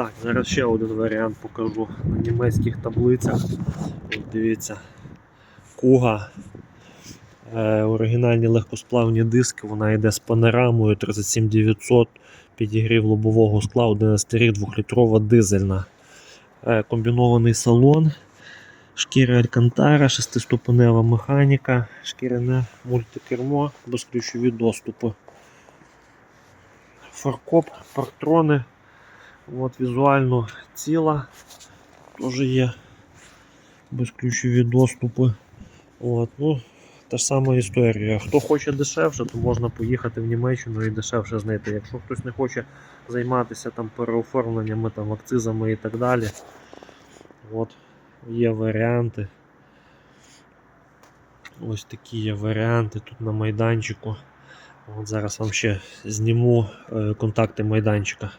Так, зараз ще один варіант покажу на німецьких таблицях. От дивіться, Куга. Е, оригінальні легкосплавні диски, вона йде з панорамою 37900, підігрів лобового скла, 11 рік, 2-літрова дизельна. Е, комбінований салон, шкіра Алькантара, шестиступенева механіка, шкіряне мультикермо, безключові доступи. Фаркоп, парктрони. От, візуально ціла теж є безключові доступи. От, ну, та ж сама історія. Хто хоче дешевше, то можна поїхати в Німеччину і дешевше знайти. Якщо хтось не хоче займатися там переоформленнями, там, акцизами і так далі, от, є варіанти. Ось такі є варіанти тут на майданчику. От зараз вам ще зніму е, контакти майданчика.